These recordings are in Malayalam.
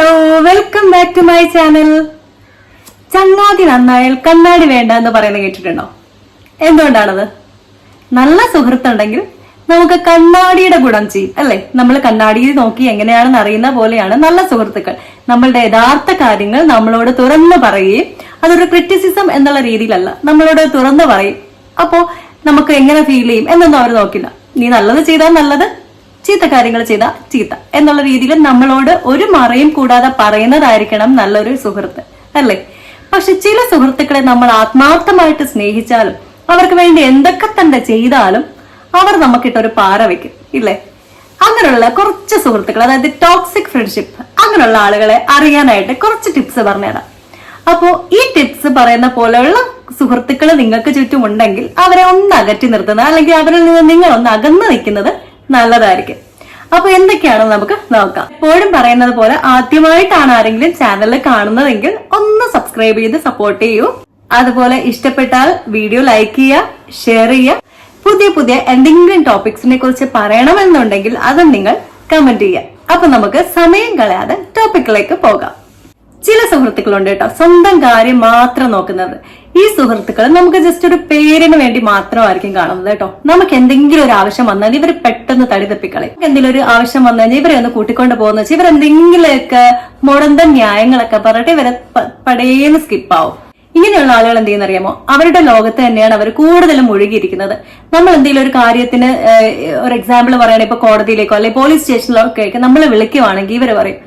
Hello welcome back to my channel ചങ്ങാതി നന്നായാൽ കണ്ണാടി വേണ്ട എന്ന് പറയുന്നത് കേട്ടിട്ടുണ്ടോ? എന്തുകൊണ്ടാണത്? നല്ല സുഹൃത്തുണ്ടെങ്കിൽ നമുക്ക് കണ്ണാടിയുടെ ഗുണം ചെയ്യും അല്ലെ? നമ്മൾ കണ്ണാടിയിൽ നോക്കി എങ്ങനെയാണെന്ന് അറിയുന്ന പോലെയാണ് നല്ല സുഹൃത്തുക്കൾ. നമ്മളുടെ യഥാർത്ഥ കാര്യങ്ങൾ നമ്മളോട് തുറന്നു പറയുകയും അതൊരു ക്രിറ്റിസിസം എന്നുള്ള രീതിയിലല്ല നമ്മളോട് തുറന്നു പറയും. അപ്പോ നമുക്ക് എങ്ങനെ ഫീൽ ചെയ്യും എന്നൊന്നും അവർ നോക്കില്ല. നീ നല്ലത് ചെയ്താൽ നല്ലത്. ചീത്ത കാര്യങ്ങൾ ചെയ്ത ചീത്ത എന്നുള്ള രീതിയിൽ നമ്മളോട് ഒരു മറയും കൂടാതെ പറയുന്നതായിരിക്കണം നല്ലൊരു സുഹൃത്ത് അല്ലേ? പക്ഷെ ചില സുഹൃത്തുക്കളെ നമ്മൾ ആത്മാർത്ഥമായിട്ട് സ്നേഹിച്ചാലും അവർക്ക് വേണ്ടി എന്തൊക്കെ തന്നെ ചെയ്താലും അവർ നമുക്കിട്ടൊരു പാറ വെക്കും ഇല്ലേ? അങ്ങനെയുള്ള കുറച്ച് സുഹൃത്തുക്കൾ അതായത് ടോക്സിക് ഫ്രണ്ട്ഷിപ്പ് അങ്ങനെയുള്ള ആളുകളെ അറിയാനായിട്ട് കുറച്ച് ടിപ്സ് പറഞ്ഞുതരാം അപ്പോ ഈ ടിപ്സ് പറയുന്ന പോലെയുള്ള സുഹൃത്തുക്കൾ നിങ്ങൾക്ക് ചുറ്റും ഉണ്ടെങ്കിൽ അവരെ ഒന്ന് അകറ്റി നിർത്തുന്നത് അല്ലെങ്കിൽ അവരിൽ നിന്ന് നിങ്ങൾ ഒന്ന് അകന്നു നിൽക്കുന്നത് നല്ലതായിരിക്കും. അപ്പൊ എന്തൊക്കെയാണ് നമുക്ക് നോക്കാം. എപ്പോഴും പറയുന്നത് പോലെ ആദ്യമായിട്ടാണ് ആരെങ്കിലും ചാനൽ കാണുന്നതെങ്കിൽ ഒന്ന് സബ്സ്ക്രൈബ് ചെയ്ത് സപ്പോർട്ട് ചെയ്യൂ. അതുപോലെ ഇഷ്ടപ്പെട്ടാൽ വീഡിയോ ലൈക്ക് ചെയ്യുക ഷെയർ ചെയ്യുക. പുതിയ പുതിയ എന്തെങ്കിലും ടോപ്പിക്സിനെ കുറിച്ച് പറയണമെന്നുണ്ടെങ്കിൽ അതും നിങ്ങൾ കമന്റ് ചെയ്യുക. അപ്പൊ നമുക്ക് സമയം കളയാതെ ടോപ്പിക്കിലേക്ക് പോകാം. ചില സുഹൃത്തുക്കളുണ്ട് കേട്ടോ. സ്വന്തം കാര്യം മാത്രം നോക്കുന്നത്. ഈ സുഹൃത്തുക്കൾ നമുക്ക് ജസ്റ്റ് ഒരു പേരിന് വേണ്ടി മാത്രമായിരിക്കും കാണുന്നത് കേട്ടോ. നമുക്ക് എന്തെങ്കിലും ഒരു ആവശ്യം വന്നാൽ ഇവർ പെട്ടെന്ന് തടി തപ്പിക്കളയും. എന്തെങ്കിലും ഒരു ആവശ്യം വന്നു കഴിഞ്ഞാൽ ഇവരെ ഒന്ന് കൂട്ടിക്കൊണ്ട് പോകുന്ന. വെച്ചാൽ ഇവരെന്തെങ്കിലുമൊക്കെ മുടന്ത ന്യായങ്ങളൊക്കെ പറഞ്ഞിട്ട് ഇവരെ പടേന്ന് സ്കിപ്പാവും ഇങ്ങനെയുള്ള ആളുകൾ എന്ത് ചെയ്യുന്ന അറിയാമോ? അവരുടെ ലോകത്ത് തന്നെയാണ് അവർ കൂടുതലും മുഴുകിയിരിക്കുന്നത്. നമ്മൾ എന്തെങ്കിലും ഒരു കാര്യത്തിന് ഒരു എക്സാമ്പിൾ പറയുകയാണെങ്കിൽ ഇപ്പൊ കോടതിയിലേക്കോ അല്ലെങ്കിൽ പോലീസ് സ്റ്റേഷനിലൊക്കെ ഒക്കെ നമ്മളെ വിളിക്കുവാണെങ്കിൽ ഇവർ പറയും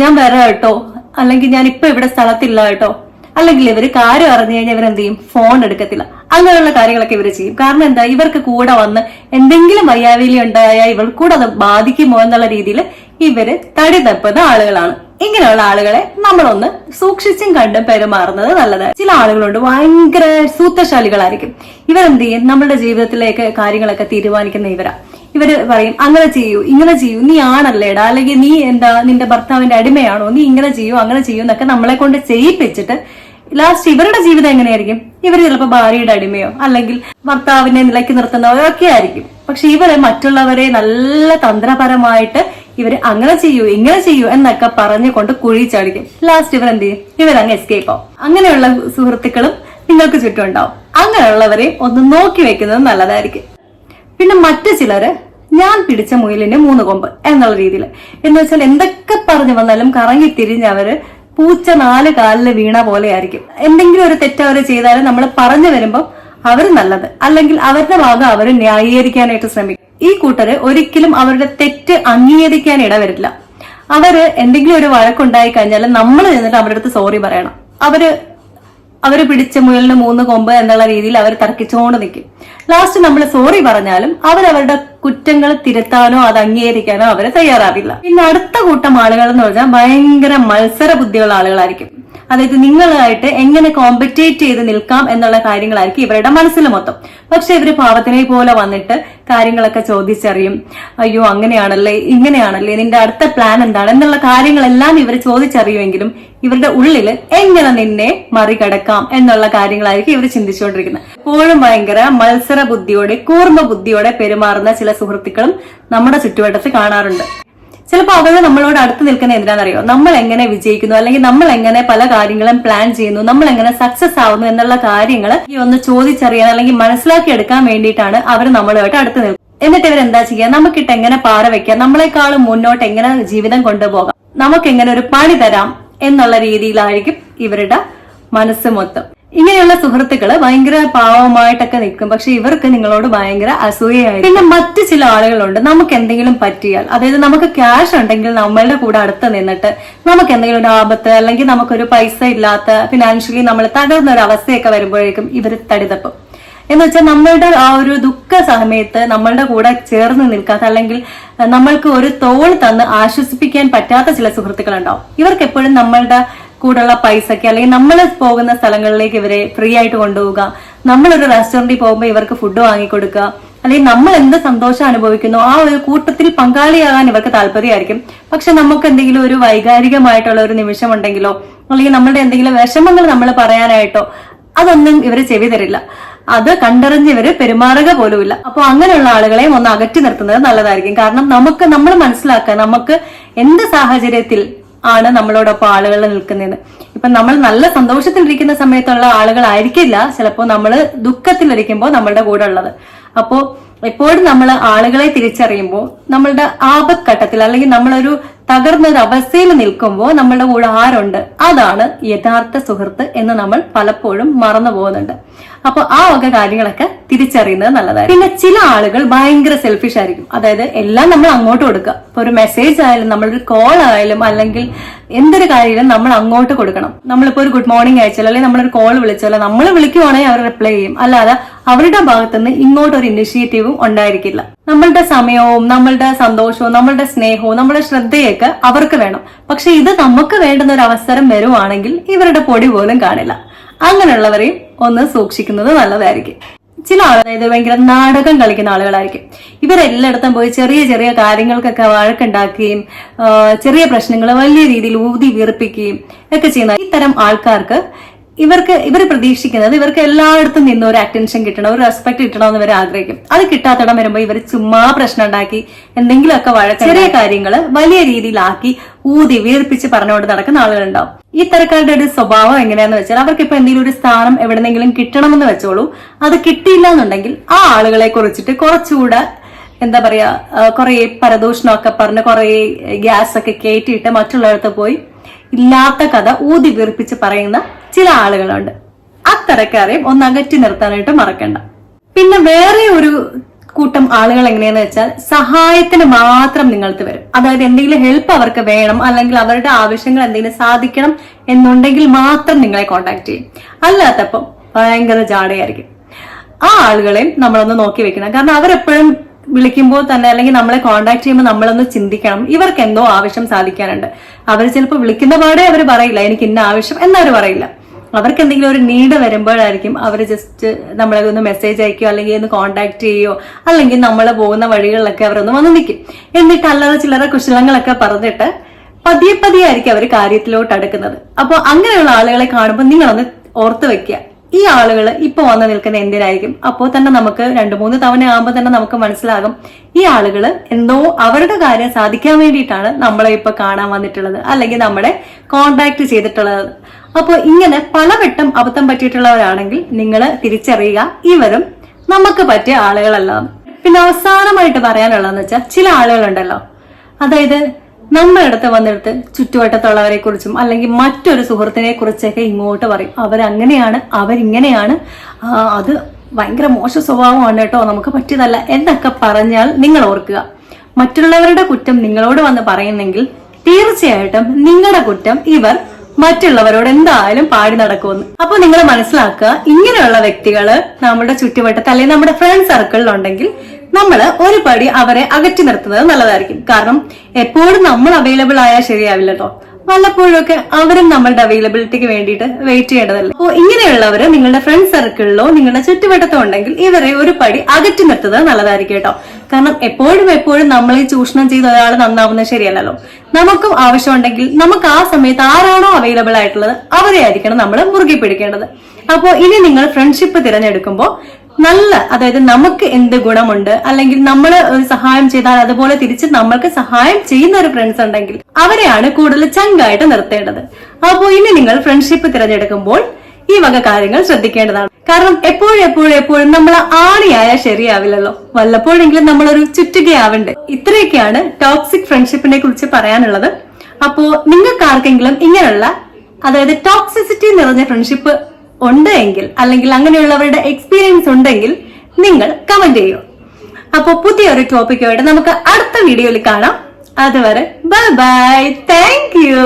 ഞാൻ വരാം കേട്ടോ. അല്ലെങ്കിൽ ഞാൻ ഇപ്പൊ ഇവിടെ സ്ഥലത്തില്ല കേട്ടോ. അല്ലെങ്കിൽ ഇവർ കാര്യം അറിഞ്ഞു കഴിഞ്ഞാൽ ഇവരെന്ത് ചെയ്യും? ഫോൺ എടുക്കത്തില്ല. അങ്ങനെയുള്ള കാര്യങ്ങളൊക്കെ ഇവർ ചെയ്യും. കാരണം എന്താ? ഇവർക്ക് കൂടെ വന്ന് എന്തെങ്കിലും വയ്യാവേലി ഉണ്ടായാൽ ഇവർ കൂടെ അത് ബാധിക്കുമോ എന്നുള്ള രീതിയിൽ ഇവർ തടി തപ്പുന്ന ആളുകളാണ്. ഇങ്ങനെയുള്ള ആളുകളെ നമ്മളൊന്ന് സൂക്ഷിച്ചും കണ്ടും പെരുമാറുന്നത് നല്ലതാണ്. ചില ആളുകളുണ്ട് ഭയങ്കര സൂത്രശാലികളായിരിക്കും. ഇവരെന്ത് ചെയ്യും? നമ്മുടെ ജീവിതത്തിലേക്ക് കാര്യങ്ങളൊക്കെ തീരുമാനിക്കുന്ന ഇവരാ. ഇവർ പറയും അങ്ങനെ ചെയ്യൂ ഇങ്ങനെ ചെയ്യൂ നീ ആണല്ലേടാ അല്ലെങ്കിൽ നീ എന്താ നിന്റെ ഭർത്താവിന്റെ അടിമയാണോ നീ ഇങ്ങനെ ചെയ്യൂ അങ്ങനെ ചെയ്യൂ എന്നൊക്കെ നമ്മളെ കൊണ്ട് ചെയ്യിപ്പിച്ചിട്ട് ലാസ്റ്റ് ഇവരുടെ ജീവിതം എങ്ങനെയായിരിക്കും? ഇവർ ചിലപ്പോൾ ഭാര്യയുടെ അടിമയോ അല്ലെങ്കിൽ ഭർത്താവിനെ നിലയ്ക്ക് നിർത്തുന്നവരോ ഒക്കെ ആയിരിക്കും. പക്ഷെ ഇവരെ മറ്റുള്ളവരെ നല്ല തന്ത്രപരമായിട്ട് ഇവർ അങ്ങനെ ചെയ്യൂ ഇങ്ങനെ ചെയ്യൂ എന്നൊക്കെ പറഞ്ഞുകൊണ്ട് കുഴി ചാടിക്കും ലാസ്റ്റ് ഇവർ എന്ത് ചെയ്യും? ഇവരങ്ങ് എസ്കേപ്പ് ആവും. അങ്ങനെയുള്ള സുഹൃത്തുക്കളും നിങ്ങൾക്ക് ചുറ്റും ഉണ്ടാവും അങ്ങനെയുള്ളവരെ ഒന്ന് നോക്കി വെക്കുന്നത് നല്ലതായിരിക്കും. പിന്നെ മറ്റു ചിലര് ഞാൻ പിടിച്ച മുയലിന്റെ മൂന്ന് കൊമ്പ് എന്നുള്ള രീതിയിൽ എന്ന് വെച്ചാൽ എന്തൊക്കെ പറഞ്ഞു വന്നാലും കറങ്ങി തിരിഞ്ഞ് അവർ പൂച്ച നാല് കാലിൽ വീണ പോലെ ആയിരിക്കും എന്തെങ്കിലും ഒരു തെറ്റ് അവർ ചെയ്താലും നമ്മൾ പറഞ്ഞു വരുമ്പോൾ അവർ നല്ലത്. അല്ലെങ്കിൽ അവരുടെ ഭാഗം അവർ ന്യായീകരിക്കാനായിട്ട് ശ്രമിക്കും. ഈ കൂട്ടര് ഒരിക്കലും അവരുടെ തെറ്റ് അംഗീകരിക്കാൻ ഇടവരില്ല. അവർ എന്തെങ്കിലും ഒരു വഴക്കുണ്ടായി കഴിഞ്ഞാൽ നമ്മൾ ചെന്നിട്ട് അവരുടെ അടുത്ത് സോറി പറയണം. അവർ അവർ പിടിച്ച മുയലിന് മൂന്ന് കൊമ്പ് എന്നുള്ള രീതിയിൽ അവർ തർക്കിച്ചുകൊണ്ട് നിൽക്കും ലാസ്റ്റ് നമ്മൾ സോറി പറഞ്ഞാലും അവരവരുടെ കുറ്റങ്ങൾ തിരുത്താനോ അത് അംഗീകരിക്കാനോ അവർ തയ്യാറാവില്ല. പിന്നെ അടുത്ത കൂട്ടം ആളുകൾ എന്ന് പറഞ്ഞാൽ ഭയങ്കര മത്സര ബുദ്ധിയുള്ള ആളുകളായിരിക്കും. അതായത് നിങ്ങളായിട്ട് എങ്ങനെ കോമ്പറ്റേറ്റ് ചെയ്ത് നിൽക്കാം എന്നുള്ള കാര്യങ്ങളായിരിക്കും ഇവരുടെ മനസ്സിൽ മൊത്തം. പക്ഷെ ഇവർ പാവത്തിനെ പോലെ വന്നിട്ട് കാര്യങ്ങളൊക്കെ ചോദിച്ചറിയും അയ്യോ അങ്ങനെയാണല്ലേ ഇങ്ങനെയാണല്ലേ നിന്റെ അടുത്ത പ്ലാൻ എന്താണ്? എന്നുള്ള കാര്യങ്ങളെല്ലാം ഇവർ ചോദിച്ചറിയുമെങ്കിലും ഇവരുടെ ഉള്ളിൽ എങ്ങനെ നിന്നെ മറികടക്കാം എന്നുള്ള കാര്യങ്ങളായിരിക്കും ഇവർ ചിന്തിച്ചുകൊണ്ടിരിക്കുന്നത്. എപ്പോഴും ഭയങ്കര മത്സര ബുദ്ധിയോടെ കൂർമ്മ ബുദ്ധിയോടെ പെരുമാറുന്ന ചില സുഹൃത്തുക്കളും നമ്മുടെ ചുറ്റുവട്ടത്ത് കാണാറുണ്ട്. ചിലപ്പോൾ അവർ നമ്മളോട് അടുത്ത് നിൽക്കുന്ന എന്തിനാണെന്നറിയോ? നമ്മൾ എങ്ങനെ വിജയിക്കുന്നു? അല്ലെങ്കിൽ നമ്മൾ എങ്ങനെ പല കാര്യങ്ങളും പ്ലാൻ ചെയ്യുന്നു? നമ്മൾ എങ്ങനെ സക്സസ് ആവുന്നു എന്നുള്ള കാര്യങ്ങൾ ഈ ഒന്ന് ചോദിച്ചറിയാൻ അല്ലെങ്കിൽ മനസ്സിലാക്കി എടുക്കാൻ വേണ്ടിയിട്ടാണ് അവർ നമ്മളുമായിട്ട് അടുത്ത് നിൽക്കുന്നത്. എന്നിട്ട് ഇവർ എന്താ ചെയ്യുക? നമുക്കിട്ട് എങ്ങനെ പാറ വെക്കാം? നമ്മളെക്കാളും മുന്നോട്ട് എങ്ങനെ ജീവിതം കൊണ്ടുപോകാം? നമുക്ക് എങ്ങനെ ഒരു പണി തരാം എന്നുള്ള രീതിയിലായിരിക്കും ഇവരുടെ മനസ്സ് മൊത്തം. ഇങ്ങനെയുള്ള സുഹൃത്തുക്കൾ ഭയങ്കര പാവമായിട്ടൊക്കെ നിൽക്കും. പക്ഷെ ഇവർക്ക് നിങ്ങളോട് ഭയങ്കര അസൂയയായി പിന്നെ മറ്റു ചില ആളുകളുണ്ട്. നമുക്ക് എന്തെങ്കിലും പറ്റിയാൽ അതായത് നമുക്ക് ക്യാഷ് ഉണ്ടെങ്കിൽ നമ്മളുടെ കൂടെ അടുത്ത് നിന്നിട്ട് നമുക്ക് എന്തെങ്കിലും ഒരു ആപത്ത് അല്ലെങ്കിൽ നമുക്കൊരു പൈസ ഇല്ലാത്ത ഫിനാൻഷ്യലി നമ്മൾ തകർന്ന ഒരു അവസ്ഥയൊക്കെ വരുമ്പോഴേക്കും ഇവർ തടിതപ്പും. എന്ന് വെച്ചാൽ നമ്മളുടെ ആ ഒരു ദുഃഖ സമയത്ത് നമ്മളുടെ കൂടെ ചേർന്ന് നിൽക്കാത്ത അല്ലെങ്കിൽ നമ്മൾക്ക് ഒരു തോൾ തന്ന് ആശ്വസിപ്പിക്കാൻ പറ്റാത്ത ചില സുഹൃത്തുക്കളുണ്ടാവും. ഇവർക്ക് എപ്പോഴും നമ്മളുടെ കൂടെയുള്ള പൈസക്ക് അല്ലെങ്കിൽ നമ്മൾ പോകുന്ന സ്ഥലങ്ങളിലേക്ക് ഇവരെ ഫ്രീ ആയിട്ട് കൊണ്ടുപോവുക. നമ്മളൊരു റെസ്റ്റോറന്റിൽ പോകുമ്പോൾ ഇവർക്ക് ഫുഡ് വാങ്ങിക്കൊടുക്കുക. അല്ലെങ്കിൽ നമ്മൾ എന്ത് സന്തോഷം അനുഭവിക്കുന്നു ആ ഒരു കൂട്ടത്തിൽ പങ്കാളിയാകാൻ ഇവർക്ക് താല്പര്യമായിരിക്കും. പക്ഷെ നമുക്ക് എന്തെങ്കിലും ഒരു വൈകാരികമായിട്ടുള്ള ഒരു നിമിഷം ഉണ്ടെങ്കിലോ അല്ലെങ്കിൽ നമ്മളുടെ എന്തെങ്കിലും വിഷമങ്ങൾ നമ്മൾ പറയാനായിട്ടോ അതൊന്നും ഇവർ ചെവി തരില്ല. അത് കണ്ടറിഞ്ഞ് ഇവർ പെരുമാറുക പോലുമില്ല. അപ്പോൾ അങ്ങനെയുള്ള ആളുകളെ ഒന്ന് അകറ്റി നിർത്തുന്നത് നല്ലതായിരിക്കും. കാരണം നമുക്ക് നമ്മൾ മനസ്സിലാക്കുക നമുക്ക് എന്ത് സാഹചര്യത്തിൽ ആണ് നമ്മളോടൊപ്പം ആളുകൾ നിൽക്കുന്നത്. ഇപ്പൊ നമ്മൾ നല്ല സന്തോഷത്തിലിരിക്കുന്ന സമയത്തുള്ള ആളുകളായിരിക്കില്ല. ചിലപ്പോൾ നമ്മൾ ദുഃഖത്തിലിരിക്കുമ്പോൾ നമ്മളുടെ കൂടെ ഉള്ളത്. അപ്പോ എപ്പോഴും നമ്മൾ ആളുകളെ തിരിച്ചറിയുമ്പോൾ നമ്മളുടെ ആപത്ഘട്ടത്തിൽ അല്ലെങ്കിൽ നമ്മളൊരു തകർന്ന ഒരു അവസ്ഥയിൽ നിൽക്കുമ്പോൾ നമ്മളുടെ കൂടെ ആരുണ്ട്? അതാണ് യഥാർത്ഥ സുഹൃത്ത് എന്ന് നമ്മൾ പലപ്പോഴും മറന്നു പോകുന്നുണ്ട്. അപ്പൊ ആ വക കാര്യങ്ങളൊക്കെ തിരിച്ചറിയുന്നത് നല്ലതായിരിക്കും. പിന്നെ ചില ആളുകൾ ഭയങ്കര സെൽഫിഷ് ആയിരിക്കും. അതായത് എല്ലാം നമ്മൾ അങ്ങോട്ട് കൊടുക്കുക. ഇപ്പൊ ഒരു മെസ്സേജ് ആയാലും നമ്മളൊരു കോൾ ആയാലും അല്ലെങ്കിൽ എന്തൊരു കാര്യമായാലും നമ്മൾ അങ്ങോട്ട് കൊടുക്കണം. നമ്മളിപ്പോ ഒരു ഗുഡ് മോർണിംഗ് അയച്ചാലോ അല്ലെങ്കിൽ നമ്മളൊരു കോൾ വിളിച്ചാലോ നമ്മൾ വിളിക്കുവാണെങ്കിൽ അവർ റിപ്ലൈ ചെയ്യും. അല്ലാതെ അവരുടെ ഭാഗത്തുനിന്ന് ഇങ്ങോട്ടൊരു ഇനിഷ്യേറ്റീവും ഉണ്ടായിരിക്കില്ല. നമ്മളുടെ സമയവും നമ്മളുടെ സന്തോഷവും നമ്മളുടെ സ്നേഹവും നമ്മുടെ ശ്രദ്ധയൊക്കെ അവർക്ക് വേണം. പക്ഷെ ഇത് നമുക്ക് വേണ്ടുന്ന ഒരു അവസരം വരുവാണെങ്കിൽ ഇവരുടെ പൊടി പോലും കാണില്ല. അങ്ങനെയുള്ളവരെയും ഒന്ന് സൂക്ഷിക്കുന്നത് നല്ലതായിരിക്കും. ചില ആളുകൾ അതായത് ഭയങ്കര നാടകം കളിക്കുന്ന ആളുകളായിരിക്കും. ഇവരെല്ലായിടത്തും പോയി ചെറിയ ചെറിയ കാര്യങ്ങൾക്കൊക്കെ വഴക്കുണ്ടാക്കുകയും ചെറിയ പ്രശ്നങ്ങൾ വലിയ രീതിയിൽ ഊതി വീർപ്പിക്കുകയും ഒക്കെ ചെയ്യുന്ന ഇത്തരം ആൾക്കാർക്ക് ഇവർക്ക് ഇവർ പ്രതീക്ഷിക്കുന്നത് ഇവർക്ക് എല്ലായിടത്തും നിന്ന് ഒരു അറ്റൻഷൻ കിട്ടണം ഒരു റെസ്പെക്ട് കിട്ടണം എന്ന് ഇവർ ആഗ്രഹിക്കും. അത് കിട്ടാത്തടം വരുമ്പോൾ ഇവർ ചുമ്മാ പ്രശ്നം ഉണ്ടാക്കി എന്തെങ്കിലുമൊക്കെ വഴ ചെറിയ കാര്യങ്ങൾ വലിയ രീതിയിലാക്കി ഊതി വീർപ്പിച്ച് പറഞ്ഞുകൊണ്ട് നടക്കുന്ന ആളുകളുണ്ടാവും. ഈ തരക്കാരുടെ ഒരു സ്വഭാവം എങ്ങനെയാന്ന് വെച്ചാൽ അവർക്ക് ഇപ്പൊ എന്തെങ്കിലും ഒരു സ്ഥാനം എവിടെന്നെങ്കിലും കിട്ടണമെന്ന് വെച്ചോളൂ. അത് കിട്ടിയില്ല എന്നുണ്ടെങ്കിൽ ആ ആളുകളെ കുറിച്ചിട്ട് കുറച്ചുകൂടെ എന്താ പറയാ കുറെ പരദൂഷണമൊക്കെ പറഞ്ഞ് കുറെ ഗ്യാസ് ഒക്കെ കയറ്റിയിട്ട് മറ്റുള്ളിടത്ത് പോയി ഇല്ലാത്ത കഥ ഊതി വീർപ്പിച്ച് പറയുന്ന ചില ആളുകളുണ്ട്. അത്തരക്കാരെയും ഒന്ന് അകറ്റി നിർത്താനായിട്ട് മറക്കണ്ട. പിന്നെ വേറെ ഒരു കൂട്ടം ആളുകൾ എങ്ങനെയാന്ന് വെച്ചാൽ സഹായത്തിന് മാത്രം നിങ്ങൾക്ക് വരും. അതായത് എന്തെങ്കിലും ഹെൽപ്പ് അവർക്ക് വേണം അല്ലെങ്കിൽ അവരുടെ ആവശ്യങ്ങൾ എന്തെങ്കിലും സാധിക്കണം എന്നുണ്ടെങ്കിൽ മാത്രം നിങ്ങളെ കോണ്ടാക്ട് ചെയ്യും. അല്ലാത്തപ്പം ഭയങ്കര ജാടയായിരിക്കും. ആ ആളുകളെയും നമ്മളൊന്ന് നോക്കി വെക്കണം. കാരണം അവരെപ്പോഴും വിളിക്കുമ്പോൾ തന്നെ അല്ലെങ്കിൽ നമ്മളെ കോണ്ടാക്ട് ചെയ്യുമ്പോൾ നമ്മളൊന്ന് ചിന്തിക്കണം. ഇവർക്ക് എന്തോ ആവശ്യം സാധിക്കാനുണ്ട്. അവർ ചിലപ്പോൾ വിളിക്കുന്ന പാടെ അവർ പറയില്ല എനിക്ക് ഇന്ന ആവശ്യം എന്നവർ പറയില്ല. അവർക്ക് എന്തെങ്കിലും ഒരു നീഡ് വരുമ്പോഴായിരിക്കും അവർ ജസ്റ്റ് നമ്മളെ ഒന്ന് മെസ്സേജ് അയക്കുകയോ അല്ലെങ്കിൽ ഒന്ന് കോണ്ടാക്ട് ചെയ്യുകയോ അല്ലെങ്കിൽ നമ്മൾ പോകുന്ന വഴികളിലൊക്കെ അവരൊന്ന് വന്ന് നിൽക്കും. എന്നിട്ട് അല്ലാതെ ചില്ലറ കുശലങ്ങളൊക്കെ പറഞ്ഞിട്ട് പതിയെ പതിയെ ആയിരിക്കും അവർ കാര്യത്തിലോട്ട് അടുക്കുന്നത്. അപ്പോൾ അങ്ങനെയുള്ള ആളുകളെ കാണുമ്പോൾ നിങ്ങളൊന്ന് ഓർത്ത് വെക്കുക. ഈ ആളുകൾ ഇപ്പൊ വന്ന് നിൽക്കുന്ന എന്തിനായിരിക്കും? അപ്പോൾ തന്നെ നമുക്ക് രണ്ടു മൂന്ന് തവണ ആകുമ്പോൾ തന്നെ നമുക്ക് മനസ്സിലാകും ഈ ആളുകൾ എന്തോ അവരുടെ കാര്യം സാധിക്കാൻ വേണ്ടിയിട്ടാണ് നമ്മളെ ഇപ്പൊ കാണാൻ വന്നിട്ടുള്ളത് അല്ലെങ്കിൽ നമ്മളെ കോണ്ടാക്ട് ചെയ്തിട്ടുള്ളത്. അപ്പോൾ ഇങ്ങനെ പലവട്ടം അബദ്ധം പറ്റിയിട്ടുള്ളവരാണെങ്കിൽ നിങ്ങൾ തിരിച്ചറിയുക ഇവരും നമുക്ക് പറ്റിയ ആളുകളല്ല. പിന്നെ അവസാനമായിട്ട് പറയാനുള്ളതെന്ന് വെച്ചാൽ ചില ആളുകളുണ്ടല്ലോ. അതായത് നമ്മുടെ അടുത്ത് വന്നിടത്ത് ചുറ്റുവട്ടത്തുള്ളവരെ കുറിച്ചും അല്ലെങ്കിൽ മറ്റൊരു സുഹൃത്തിനെ കുറിച്ചൊക്കെ ഇങ്ങോട്ട് പറയും. അവരങ്ങനെയാണ് അവരിങ്ങനെയാണ്. അത് ഭയങ്കര മോശ സ്വഭാവമാണ് കേട്ടോ. നമുക്ക് പറ്റിയതല്ല. എന്നൊക്കെ പറഞ്ഞാൽ നിങ്ങൾ ഓർക്കുക. മറ്റുള്ളവരുടെ കുറ്റം നിങ്ങളോട് വന്ന് പറയുന്നെങ്കിൽ തീർച്ചയായിട്ടും നിങ്ങളുടെ കുറ്റം ഇവർ മറ്റുള്ളവരോട് എന്തായാലും പാടി നടക്കുമെന്ന്. അപ്പൊ നിങ്ങൾ മനസ്സിലാക്കുക ഇങ്ങനെയുള്ള വ്യക്തികൾ നമ്മുടെ ചുറ്റുവട്ടത്ത് അല്ലെങ്കിൽ നമ്മുടെ ഫ്രണ്ട് സർക്കിളിൽ ഉണ്ടെങ്കിൽ നമ്മൾ ഒരു പടി അവരെ അകറ്റി നിർത്തുന്നത് നല്ലതായിരിക്കും. കാരണം എപ്പോഴും നമ്മൾ അവൈലബിൾ ആയാൽ ശരിയാവില്ല കേട്ടോ വല്ലപ്പോഴൊക്കെ അവരും നമ്മളുടെ അവൈലബിലിറ്റിക്ക് വേണ്ടിയിട്ട് വെയിറ്റ് ചെയ്യേണ്ടതല്ല? അപ്പോ ഇങ്ങനെയുള്ളവർ നിങ്ങളുടെ ഫ്രണ്ട് സർക്കിളിലോ നിങ്ങളുടെ ചുറ്റുവട്ടത്തോ ഉണ്ടെങ്കിൽ ഇവരെ ഒരു പടി അകറ്റി നിർത്തുന്നത് നല്ലതായിരിക്കും കേട്ടോ കാരണം എപ്പോഴും എപ്പോഴും നമ്മൾ ഈ ചൂഷണം ചെയ്ത് ഒരാൾ നന്നാവുന്നത് ശരിയല്ലല്ലോ. നമുക്കും ആവശ്യമുണ്ടെങ്കിൽ നമുക്ക് ആ സമയത്ത് ആരാണോ അവൈലബിൾ ആയിട്ടുള്ളത് അവരെ ആയിരിക്കണം നമ്മൾ മുറുകെ പിടിക്കേണ്ടത്. അപ്പോൾ ഇനി നിങ്ങൾ ഫ്രണ്ട്ഷിപ്പ് തിരഞ്ഞെടുക്കുമ്പോൾ നല്ല അതായത് നമുക്ക് എന്ത് ഗുണമുണ്ട് അല്ലെങ്കിൽ നമ്മൾ ഒരു സഹായം ചെയ്താൽ അതുപോലെ തിരിച്ച് നമ്മൾക്ക് സഹായം ചെയ്യുന്ന ഒരു ഫ്രണ്ട്സ് ഉണ്ടെങ്കിൽ അവരെയാണ് കൂടുതൽ ചങ്കായിട്ട് നിർത്തേണ്ടത്. അപ്പോ ഇനി നിങ്ങൾ ഫ്രണ്ട്ഷിപ്പ് തിരഞ്ഞെടുക്കുമ്പോൾ ഈ വക കാര്യങ്ങൾ ശ്രദ്ധിക്കേണ്ടതാണ്. കാരണം എപ്പോഴും എപ്പോഴും എപ്പോഴും നമ്മൾ ആണിയായാൽ ശരിയാവില്ലല്ലോ. വല്ലപ്പോഴെങ്കിലും നമ്മളൊരു ചുറ്റുകയാവണ്ടേ. ഇത്രയൊക്കെയാണ് ടോക്സിക് ഫ്രണ്ട്ഷിപ്പിനെ കുറിച്ച് പറയാനുള്ളത്. അപ്പോ നിങ്ങൾക്ക് ആർക്കെങ്കിലും ഇങ്ങനെയുള്ള അതായത് ടോക്സിസിറ്റി നിറഞ്ഞ ഫ്രണ്ട്ഷിപ്പ് ഉണ്ട് എങ്കിൽ അല്ലെങ്കിൽ അങ്ങനെയുള്ളവരുടെ എക്സ്പീരിയൻസ് ഉണ്ടെങ്കിൽ നിങ്ങൾ കമന്റ് ചെയ്യൂ. അപ്പോൾ പുതിയൊരു ടോപ്പിക്കുമായിട്ട് നമുക്ക് അടുത്ത വീഡിയോയിൽ കാണാം. അതുവരെ ബൈ ബൈ താങ്ക് യു